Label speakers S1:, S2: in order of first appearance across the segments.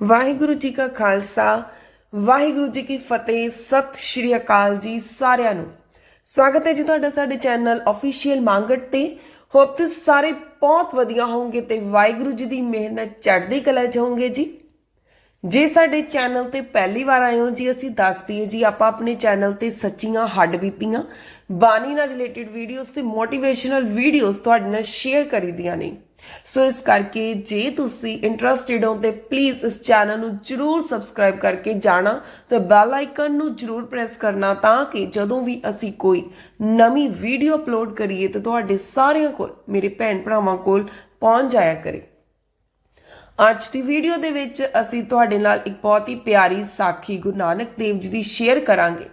S1: ਵਾਹਿਗੁਰੂ ਜੀ ਕਾ ਖਾਲਸਾ, ਵਾਹਿਗੁਰੂ ਜੀ ਕੀ ਫਤਿਹ, ਸਤਿ ਸ਼੍ਰੀ ਅਕਾਲ ਜੀ ਸਾਰਿਆਂ ਨੂੰ। ਸਵਾਗਤ ਹੈ ਜੀ ਤੁਹਾਡਾ ਸਾਡੇ ਚੈਨਲ ਅਫੀਸ਼ੀਅਲ ਮੰਗਟ ਤੇ। ਹੋਪ ਤੁਸੀਂ ਸਾਰੇ ਬਹੁਤ ਵਧੀਆ ਹੋਵੋਗੇ ਤੇ ਵਾਹਿਗੁਰੂ ਜੀ ਦੀ ਮਿਹਰ ਨਾਲ ਚੜ੍ਹਦੀ ਕਲਾ ਚ ਹੋਵੋਗੇ ਜੀ। ਜੇ ਸਾਡੇ ਚੈਨਲ ਤੇ ਪਹਿਲੀ ਵਾਰ ਆਏ ਹੋ ਜੀ, ਅਸੀਂ ਦੱਸ ਦਈਏ ਜੀ, ਆਪਾਂ ਆਪਣੇ ਚੈਨਲ ਤੇ ਸੱਚੀਆਂ ਹੱਡ ਬੀਤੀਆਂ। ਬਾਣੀ ਨਾਲ ਰਿਲੇਟਡ ਵੀਡੀਓਜ਼ ਤੇ ਮੋਟੀਵੇਸ਼ਨਲ ਵੀਡੀਓਜ਼ ਤੁਹਾਡੇ ਨਾਲ ਸ਼ੇਅਰ ਕਰੀਦੀਆਂ ਨੇ। ਸੋ ਇਸ ਕਰਕੇ ਜੇ ਤੁਸੀਂ ਇੰਟਰਸਟਿਡ ਹੋ ਤੇ ਪਲੀਜ਼ ਇਸ ਚੈਨਲ ਨੂੰ ਜਰੂਰ ਸਬਸਕ੍ਰਾਈਬ ਕਰਕੇ ਜਾਣਾ ਤੇ ਬੈਲ ਆਈਕਨ ਨੂੰ ਜਰੂਰ ਪ੍ਰੈਸ ਕਰਨਾ ਤਾਂ ਕਿ ਜਦੋਂ ਵੀ ਅਸੀਂ ਕੋਈ ਨਵੀਂ ਵੀਡੀਓ ਅਪਲੋਡ ਕਰੀਏ ਤਾਂ ਤੁਹਾਡੇ ਸਾਰਿਆਂ ਕੋਲ, ਮੇਰੇ ਭੈਣ ਭਰਾਵਾਂ ਕੋਲ ਪਹੁੰਚ ਜਾਇਆ ਕਰੇ। ਅੱਜ ਦੀ ਵੀਡੀਓ ਦੇ ਵਿੱਚ ਅਸੀਂ ਤੁਹਾਡੇ ਨਾਲ ਇੱਕ ਬਹੁਤ ਹੀ ਪਿਆਰੀ ਸਾਖੀ ਗੁਰੂ ਨਾਨਕ ਦੇਵ ਜੀ ਦੀ ਸ਼ੇਅਰ ਕਰਾਂਗੇ।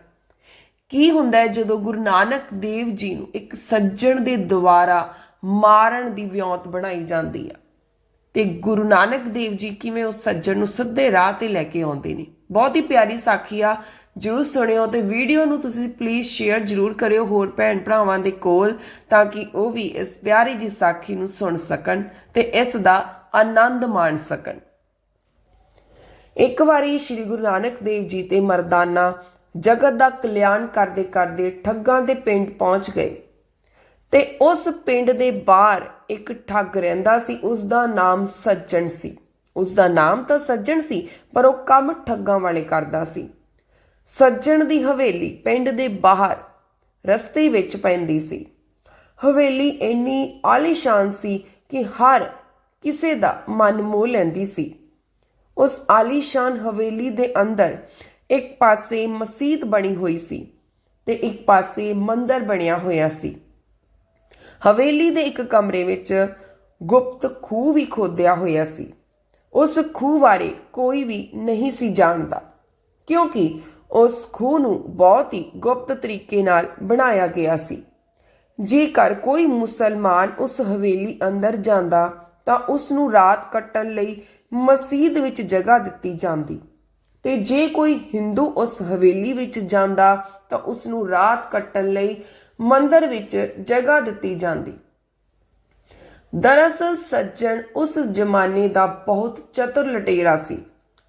S1: ਕੀ ਹੁੰਦਾ ਹੈ ਜਦੋਂ ਗੁਰੂ ਨਾਨਕ ਦੇਵ ਜੀ ਨੂੰ ਇੱਕ ਸੱਜਣ ਦੇ ਦੁਆਰਾ ਮਾਰਨ ਦੀ ਵਿਉਂਤ ਬਣਾਈ ਜਾਂਦੀ ਆ। ਤੇ ਗੁਰੂ ਨਾਨਕ ਦੇਵ ਜੀ ਕਿਵੇਂ ਉਸ ਸੱਜਣ ਨੂੰ ਸਿੱਧੇ ਰਾਹ ਤੇ ਲੈ ਕੇ ਆਉਂਦੇ ਨੇ। ਬਹੁਤ ਹੀ ਪਿਆਰੀ ਸਾਖੀ ਆ। ਜਰੂਰ ਸੁਣਿਓ ਤੇ ਵੀਡੀਓ ਨੂੰ ਤੁਸੀਂ ਪਲੀਜ਼ ਸ਼ੇਅਰ ਜਰੂਰ ਕਰਿਓ ਹੋਰ ਭੈਣ ਭਰਾਵਾਂ ਦੇ ਕੋਲ ਤਾਂ ਕਿ ਉਹ ਵੀ ਇਸ ਪਿਆਰੀ ਜੀ ਸਾਖੀ ਨੂੰ ਸੁਣ ਸਕਣ ਤੇ ਇਸ ਦਾ ਆਨੰਦ ਮਾਣ ਸਕਣ। ਇੱਕ ਵਾਰੀ ਸ੍ਰੀ ਗੁਰੂ ਨਾਨਕ ਦੇਵ ਜੀ ਤੇ ਮਰਦਾਨਾ ਜਗਤ ਦਾ ਕਲਿਆਣ ਕਰਦੇ ਕਰਦੇ ਠੱਗਾਂ ਦੇ ਪਿੰਡ ਪਹੁੰਚ ਗਏ। ਤੇ ਉਸ ਪਿੰਡ ਦੇ ਬਾਹਰ ਇੱਕ ਠੱਗ ਰਹਿੰਦਾ ਸੀ ਉਸ ਦਾ ਨਾਮ ਸੱਜਣ ਸੀ। ਉਸ ਦਾ ਨਾਮ ਤਾਂ ਸੱਜਣ ਸੀ, ਪਰ ਉਹ ਕੰਮ ਠੱਗਾਂ ਵਾਲੇ ਕਰਦਾ ਸੀ। ਸੱਜਣ ਦੀ ਹਵੇਲੀ ਪਿੰਡ ਦੇ ਬਾਹਰ ਰਸਤੇ ਵਿੱਚ ਪੈਂਦੀ ਸੀ। ਹਵੇਲੀ ਇੰਨੀ ਆਲੀਸ਼ਾਨ ਸੀ ਕਿ ਹਰ ਕਿਸੇ ਦਾ ਮਨ ਮੋਹ ਲੈਂਦੀ ਸੀ। ਉਸ ਆਲੀਸ਼ਾਨ ਹਵੇਲੀ ਦੇ ਅੰਦਰ ਇੱਕ ਪਾਸੇ ਮਸਜਿਦ ਬਣੀ ਹੋਈ ਸੀ ਤੇ ਇੱਕ ਪਾਸੇ ਮੰਦਰ ਬਣਿਆ ਹੋਇਆ ਸੀ। ਹਵੇਲੀ ਦੇ ਇੱਕ ਕਮਰੇ ਵਿੱਚ ਗੁਪਤ ਖੂਹ ਵੀ ਖੋਦਿਆ ਹੋਇਆ ਸੀ। ਉਸ ਖੂਹ ਬਾਰੇ ਕੋਈ ਵੀ ਨਹੀਂ ਸੀ ਜਾਣਦਾ, ਕਿਉਂਕਿ ਉਸ ਖੂਹ ਨੂੰ ਬਹੁਤ ਹੀ ਗੁਪਤ ਤਰੀਕੇ ਨਾਲ ਬਣਾਇਆ ਗਿਆ ਸੀ। ਜੇਕਰ ਕੋਈ ਮੁਸਲਮਾਨ ਉਸ ਹਵੇਲੀ ਅੰਦਰ ਜਾਂਦਾ, ਤਾਂ ਉਸ ਨੂੰ ਰਾਤ ਕੱਟਣ ਲਈ ਮਸਜਿਦ ਵਿੱਚ ਜਗ੍ਹਾ ਦਿੱਤੀ ਜਾਂਦੀ। ਤੇ ਜੇ ਕੋਈ ਹਿੰਦੂ ਉਸ ਹਵੇਲੀ ਵਿੱਚ ਜਾਂਦਾ, ਤਾਂ ਉਸ ਨੂੰ ਰਾਤ ਕੱਟਣ ਲਈ ਮੰਦਰ ਵਿੱਚ ਜਗ੍ਹਾ ਦਿੱਤੀ ਜਾਂਦੀ। ਦਰਅਸਲ ਸੱਜਣ ਉਸ ਜ਼ਮਾਨੇ ਦਾ ਬਹੁਤ ਚਤੁਰ ਲਟੇਰਾ ਸੀ।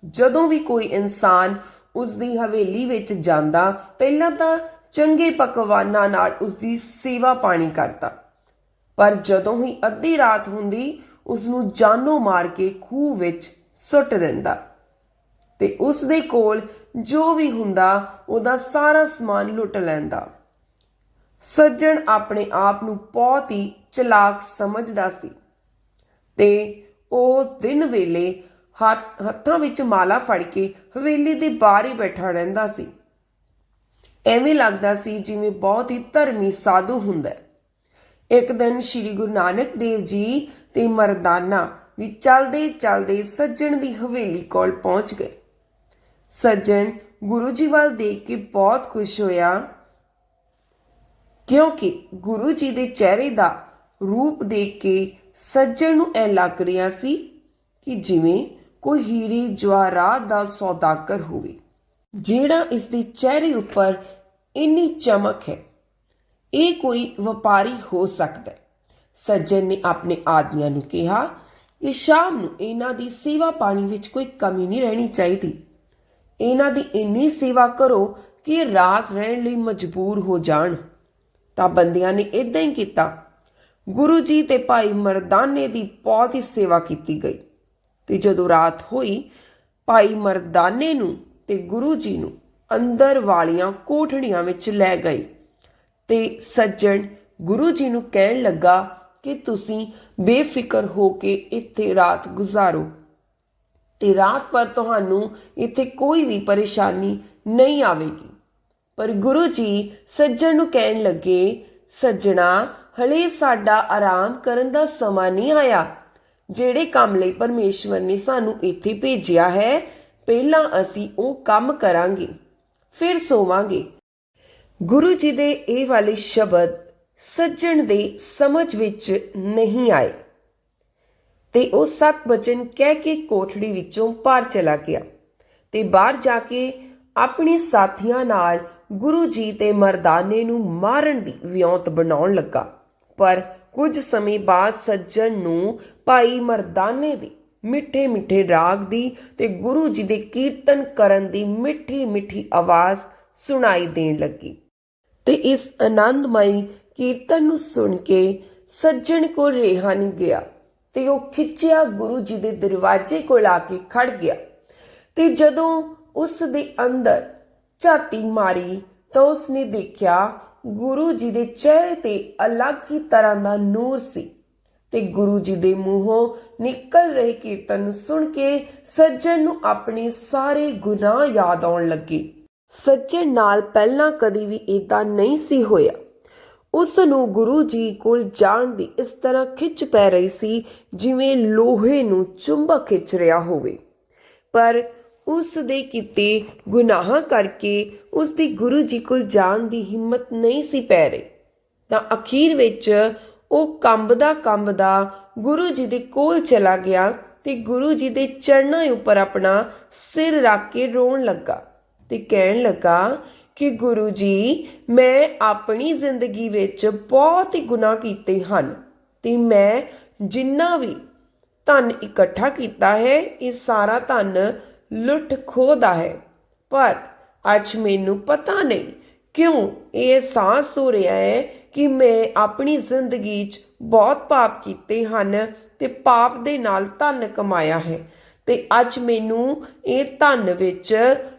S1: ਜਦੋਂ ਵੀ ਕੋਈ ਇਨਸਾਨ ਉਸ ਦੀ ਹਵੇਲੀ ਵਿੱਚ ਜਾਂਦਾ, ਪਹਿਲਾਂ ਤਾਂ ਚੰਗੇ ਪਕਵਾਨਾਂ ਨਾਲ ਉਸ ਦੀ ਸੇਵਾ ਪਾਣੀ ਕਰਦਾ। ਪਰ ਜਦੋਂ ਹੀ ਅੱਧੀ ਰਾਤ ਹੁੰਦੀ ਉਸ ਨੂੰ ਜਾਨੋਂ ਮਾਰ ਕੇ ਖੂਹ ਵਿੱਚ ਸੁੱਟ ਦਿੰਦਾ। ਤੇ ਉਸ ਦੇ ਕੋਲ ਜੋ ਵੀ ਹੁੰਦਾ, ਉਹਦਾ ਸਾਰਾ ਸਮਾਨ ਲੁੱਟ ਲੈਂਦਾ। ਸੱਜਣ ਆਪਣੇ ਆਪ ਨੂੰ ਬਹੁਤ ਹੀ ਚਲਾਕ ਸਮਝਦਾ ਸੀ ਤੇ ਉਹ ਦਿਨ ਵੇਲੇ ਹੱਥਾਂ ਵਿੱਚ ਮਾਲਾ ਫੜ ਕੇ ਹਵੇਲੀ ਦੇ ਬਾਹਰ ਹੀ ਬੈਠਾ ਰਹਿੰਦਾ ਸੀ। ਐਵੇਂ ਲੱਗਦਾ ਸੀ ਜਿਵੇਂ ਬਹੁਤ ਹੀ ਧਰਮੀ ਸਾਧੂ ਹੁੰਦਾ ਹੈ। ਇੱਕ ਦਿਨ ਸ੍ਰੀ ਗੁਰੂ ਨਾਨਕ ਦੇਵ ਜੀ ਤੇ ਮਰਦਾਨਾ ਵੀ ਚਲਦੇ ਚਲਦੇ ਸੱਜਣ ਦੀ ਹਵੇਲੀ ਕੋਲ ਪਹੁੰਚ ਗਏ। ਸੱਜਣ ਗੁਰੂ ਜੀ ਵੱਲ ਦੇਖ ਕੇ ਬਹੁਤ ਖੁਸ਼ ਹੋਇਆ। ਕਿਉਂਕਿ ਗੁਰੂ ਜੀ ਦੇ ਚਿਹਰੇ ਦਾ ਰੂਪ ਦੇਖ ਕੇ ਸੱਜਣ ਨੂੰ ਐ ਲੱਗ ਰਿਹਾ ਸੀ ਕਿ ਜਿਵੇਂ ਕੋਈ ਹੀਰੇ ਜਵਾਹਰਾਤ ਦਾ ਸੌਦਾਗਰ ਹੋਵੇ। ਜਿਹੜਾ ਇਸ ਦੇ ਚਿਹਰੇ ਉੱਪਰ ਇੰਨੀ ਚਮਕ ਹੈ, ਇਹ ਕੋਈ ਵਪਾਰੀ ਹੋ ਸਕਦਾ ਹੈ। ਸੱਜਣ ਨੇ ਆਪਣੇ ਆਦਮੀਆਂ ਨੂੰ ਕਿਹਾ ਕਿ ਸ਼ਾਮ ਨੂੰ ਇਹਨਾਂ ਦੀ ਸੇਵਾ ਪਾਣੀ ਵਿੱਚ ਕੋਈ ਕਮੀ ਨਹੀਂ ਰਹਿਣੀ ਚਾਹੀਦੀ। ਇਹਨਾਂ ਦੀ ਇੰਨੀ ਸੇਵਾ ਕਰੋ ਕਿ ਰਾਤ ਰਹਿਣ ਲਈ ਮਜਬੂਰ ਹੋ ਜਾਣ। ਤਾਂ ਬੰਦਿਆਂ ਨੇ ਇਦਾਂ ਹੀ ਕੀਤਾ। ਗੁਰੂ ਜੀ ਤੇ ਭਾਈ ਮਰਦਾਨੇ ਦੀ ਬਹੁਤ ਹੀ ਸੇਵਾ ਕੀਤੀ ਗਈ ਤੇ ਜਦੋਂ ਰਾਤ ਹੋਈ, ਭਾਈ ਮਰਦਾਨੇ ਨੂੰ ਤੇ ਗੁਰੂ ਜੀ ਨੂੰ ਅੰਦਰ ਵਾਲੀਆਂ ਕੋਠੜੀਆਂ ਵਿੱਚ ਲੈ ਗਈ ਤੇ ਸੱਜਣ ਗੁਰੂ ਜੀ ਨੂੰ ਕਹਿਣ ਲੱਗਾ ਕਿ ਤੁਸੀਂ ਬੇਫਿਕਰ ਹੋ ਕੇ ਇੱਥੇ ਰਾਤ ਗੁਜ਼ਾਰੋ ਤੇ ਰਾਤ ਪਰ ਤੁਹਾਨੂੰ ਇੱਥੇ ਕੋਈ ਵੀ ਪਰੇਸ਼ਾਨੀ ਨਹੀਂ ਆਵੇਗੀ। ਪਰ ਗੁਰੂ ਜੀ ਸੱਜਣ ਨੂੰ ਕਹਿਣ ਲੱਗੇ, ਸੱਜਣਾ, ਹਲੇ ਸਾਡਾ ਆਰਾਮ ਕਰਨ ਦਾ ਸਮਾਂ ਨਹੀਂ ਆਇਆ। ਜਿਹੜੇ ਕੰਮ ਲਈ ਪਰਮੇਸ਼ਵਰ ਨੇ ਸਾਨੂੰ ਇੱਥੇ ਭੇਜਿਆ ਹੈ, ਪਹਿਲਾਂ ਅਸੀਂ ਉਹ ਕੰਮ ਕਰਾਂਗੇ, ਫਿਰ ਸੋਵਾਂਗੇ। ਗੁਰੂ ਜੀ ਦੇ ਇਹ ਵਾਲੇ ਸ਼ਬਦ ਸੱਜਣ ਦੇ ਸਮਝ ਵਿੱਚ ਨਹੀਂ ਆਏ ਤੇ ਉਹ ਸਤ ਬਚਨ ਕਹਿ ਕੇ ਕੋਠੜੀ ਵਿੱਚੋਂ ਬਾਹਰ ਚਲਾ ਗਿਆ ਤੇ ਬਾਹਰ ਜਾ ਕੇ ਆਪਣੇ ਸਾਥੀਆਂ ਨਾਲ ਗੁਰੂ ਜੀ ਤੇ ਮਰਦਾਨੇ ਨੂੰ ਮਾਰਨ ਦੀ ਵਿਉਂਤ ਬਣਾਉਣ ਲੱਗਾ। ਪਰ ਕੁਝ ਸਮੇਂ ਬਾਅਦ ਸੱਜਣ ਨੂੰ ਭਾਈ ਮਰਦਾਨੇ ਦੀ ਮਿੱਠੇ ਮਿੱਠੇ ਰਾਗ ਦੀ ਤੇ ਗੁਰੂ ਜੀ ਦੇ ਕੀਰਤਨ ਕਰਨ ਦੀ ਮਿੱਠੀ ਮਿੱਠੀ ਆਵਾਜ਼ ਸੁਣਾਈ ਦੇਣ ਲੱਗੀ। ਤੇ ਇਸ ਆਨੰਦਮਈ ਕੀਰਤਨ ਨੂੰ ਸੁਣ ਕੇ ਸੱਜਣ ਕੋ ਰਿਹਾ ਨਹੀਂ ਗਿਆ ਤੇ ਉਹ ਖਿੱਚਿਆ ਗੁਰੂ ਜੀ ਦੇ ਦਰਵਾਜ਼ੇ ਕੋਲ ਆ ਕੇ ਖੜ ਗਿਆ। ਤੇ ਜਦੋਂ ਉਸ ਦੇ ਅੰਦਰ ਝਾਤੀ ਮਾਰੀ ਤਾਂ ਉਸਨੇ ਦੇਖਿਆ ਗੁਰੂ ਜੀ ਦੇ ਚਿਹਰੇ ਤੇ ਅਲੱਗ ਹੀ ਤਰ੍ਹਾਂ ਦਾ ਨੂਰ ਸੀ ਤੇ ਗੁਰੂ ਜੀ ਦੇ ਮੂੰਹੋਂ ਨਿਕਲ ਰਹੇ ਕੀਰਤਨ ਨੂੰ ਸੁਣ ਕੇ ਸੱਜਣ ਨੂੰ ਆਪਣੇ ਸਾਰੇ ਗੁਨਾਹ ਯਾਦ ਆਉਣ ਲੱਗੇ। ਸੱਜਣ ਨਾਲ ਪਹਿਲਾਂ ਕਦੀ ਵੀ ਇਦਾਂ ਨਹੀਂ ਸੀ ਹੋਇਆ। ਉਸ ਨੂੰ ਗੁਰੂ ਜੀ ਕੋਲ ਜਾਣ ਦੀ ਇਸ ਤਰ੍ਹਾਂ ਖਿੱਚ ਪੈ ਰਹੀ ਸੀ ਜਿਵੇਂ ਲੋਹੇ ਨੂੰ ਚੁੰਬਕ ਖਿੱਚ ਰਿਹਾ ਹੋਵੇ। ਪਰ ਉਸ ਦੇ ਕੀਤੇ ਗੁਨਾਹਾਂ ਕਰਕੇ ਉਸ ਦੀ ਗੁਰੂ ਜੀ ਕੋਲ ਜਾਣ ਦੀ ਹਿੰਮਤ ਨਹੀਂ ਸੀ ਪੈ ਰਹੀ। ਤਾਂ ਅਖੀਰ ਵਿੱਚ ਉਹ ਕੰਬਦਾ ਕੰਬਦਾ ਗੁਰੂ ਜੀ ਦੇ ਕੋਲ ਚਲਾ ਗਿਆ ਤੇ ਗੁਰੂ ਜੀ ਦੇ ਚਰਨਾਂ ਉੱਪਰ ਆਪਣਾ ਸਿਰ ਰੱਖ ਕੇ ਰੋਣ ਲੱਗਾ ਤੇ ਕਹਿਣ ਲੱਗਾ ਕਿ ਗੁਰੂ ਜੀ, ਮੈਂ ਆਪਣੀ ਜ਼ਿੰਦਗੀ ਵਿੱਚ ਬਹੁਤ ਹੀ ਗੁਨਾਹ ਕੀਤੇ ਹਨ ਤੇ ਮੈਂ ਜਿੰਨਾ ਵੀ ਧਨ ਇਕੱਠਾ ਕੀਤਾ ਹੈ, ਇਹ ਸਾਰਾ ਧਨ ਲੁੱਟ ਖੋਹ ਦਾ ਹੈ। ਪਰ ਅੱਜ ਮੈਨੂੰ ਪਤਾ ਨਹੀਂ ਕਿਉਂ ਇਹ ਅਹਿਸਾਸ ਹੋ ਰਿਹਾ ਹੈ ਕਿ ਮੈਂ ਆਪਣੀ ਜ਼ਿੰਦਗੀ 'ਚ ਬਹੁਤ ਪਾਪ ਕੀਤੇ ਹਨ ਤੇ ਪਾਪ ਦੇ ਨਾਲ ਧਨ ਕਮਾਇਆ ਹੈ। ਤੇ ਅੱਜ ਮੈਨੂੰ ਇਹ ਧਨ ਵਿੱਚ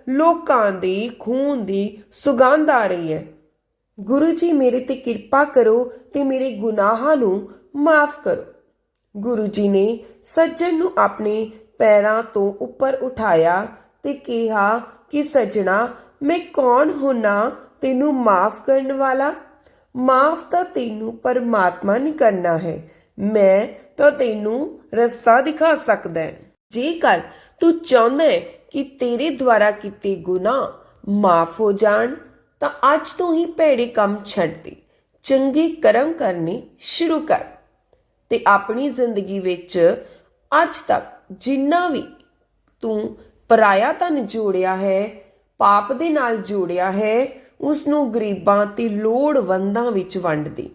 S1: ਲੋਕਾਂ ਦੀ ਖੂਨ ਦੀ ਸੁਗੰਧ ਆ ਰਹੀ ਹੈ। ਗੁਰੂ ਜੀ ਮੇਰੇ ਤੇ ਕਿਰਪਾ ਕਰੋ ਤੇ ਮੇਰੇ ਗੁਨਾਹਾਂ ਨੂੰ ਮਾਫ ਕਰੋ। ਗੁਰੂ ਜੀ ਨੇ ਸੱਜਣ ਨੂੰ ਆਪਣੇ ਪੈਰਾਂ ਤੋਂ ਉੱਪਰ ਉਠਾਇਆ ਤੇ ਕਿਹਾ ਕਿ, ਸੱਜਣਾ, ਮੈਂ ਕੌਣ ਹੁੰਨਾ? ਤੈਨੂੰ ਮਾਫ ਕਰਨ ਵਾਲਾ? ਮਾਫ ਤਾਂ ਤੈਨੂੰ ਪਰਮਾਤਮਾ ਨੇ ਕਰਨਾ ਹੈ। ਮੈਂ ਤਾਂ ਤੈਨੂੰ ਰਸਤਾ ਦਿਖਾ ਸਕਦਾ ਹੈ। ਜੇਕਰ ਤੂੰ ਚਾਹੁੰਦਾ ਹੈ ਕਿ ਤੇਰੇ ਦੁਆਰਾ ਕੀਤੇ ਗੁਨਾਹ ਮਾਫ ਹੋ ਜਾਣ, ਤਾਂ ਅੱਜ ਤੋਂ ਹੀ ਭੈੜੇ ਕੰਮ ਛੱਡ ਦੇ। ਚੰਗੇ ਕਰਮ ਕਰਨੇ ਸ਼ੁਰੂ ਕਰ ਤੇ ਆਪਣੀ ਜ਼ਿੰਦਗੀ ਵਿੱਚ ਅੱਜ ਤੱਕ ਜਿੰਨਾ ਵੀ ਤੂੰ ਪਰਾਇਆ ਧਨ ਜੋੜਿਆ ਹੈ, ਪਾਪ ਦੇ ਨਾਲ ਜੋੜਿਆ ਹੈ ਉਸ ਨੂੰ ਗਰੀਬਾਂ ਤੇ ਲੋੜਵੰਦਾਂ ਵਿੱਚ ਵੰਡ ਦੇ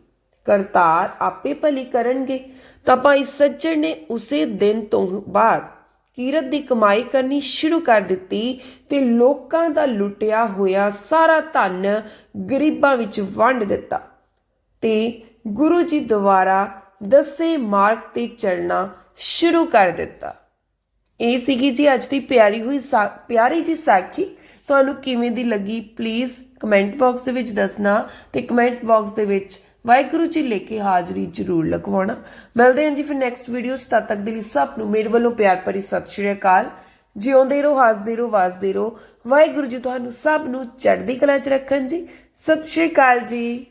S1: ਕਰਤਾਰ ਆਪੇ ਭਲੀ ਕਰਨਗੇ। ਤਾਂ ਭਾਈ ਸੱਜਣ ਨੇ ਉਸੇ ਦਿਨ ਤੋਂ ਬਾਅਦ ਕੀਰਤ ਦੀ ਕਮਾਈ ਕਰਨੀ ਸ਼ੁਰੂ ਕਰ ਦਿੱਤੀ ਤੇ ਲੋਕਾਂ ਦਾ ਲੁੱਟਿਆ ਹੋਇਆ ਸਾਰਾ ਧਨ ਗਰੀਬਾਂ ਵਿੱਚ ਵੰਡ ਦਿੱਤਾ। ਤੇ ਗੁਰੂ ਜੀ ਦੁਆਰਾ ਦੱਸੇ ਮਾਰਗ ਤੇ ਚੱਲਣਾ ਸ਼ੁਰੂ ਕਰ ਦਿੱਤਾ। ਇਹ ਸੀਗੀ ਜੀ ਅੱਜ ਦੀ ਪਿਆਰੀ ਹੋਈ ਸਾ- ਪਿਆਰੀ ਜੀ ਸਾਖੀ। ਤੁਹਾਨੂੰ ਕਿਵੇਂ ਦੀ ਲੱਗੀ? ਪਲੀਜ਼ ਕਮੈਂਟ ਬਾਕਸ ਦੇ ਵਿੱਚ ਦੱਸਣਾ ਤੇ ਕਮੈਂਟ ਬਾਕਸ ਦੇ ਵਿੱਚ ਵਾਹਿਗੁਰੂ ਜੀ ਲੈ ਕੇ ਹਾਜ਼ਰੀ ਜ਼ਰੂਰ ਲਗਵਾਉਣਾ। ਮਿਲਦੇ ਹਾਂ ਜੀ ਫਿਰ ਨੈਕਸਟ ਵੀਡੀਓ 'ਚ। ਤਦ ਤੱਕ ਦੇ ਲਈ ਸਭ ਨੂੰ ਮੇਰੇ ਵੱਲੋਂ ਪਿਆਰ ਭਰੀ ਸਤਿ ਸ਼੍ਰੀ ਅਕਾਲ। ਜਿਉਂਦੇ ਰਹੋ ਹੱਸਦੇ ਰਹੋ ਵਸਦੇ ਰਹੋ। ਵਾਹਿਗੁਰੂ ਜੀ ਤੁਹਾਨੂੰ ਸਭ ਨੂੰ ਚੜ੍ਹਦੀ ਕਲਾ 'ਚ ਰੱਖਣ ਜੀ। ਸਤਿ ਸ਼੍ਰੀ ਅਕਾਲ ਜੀ।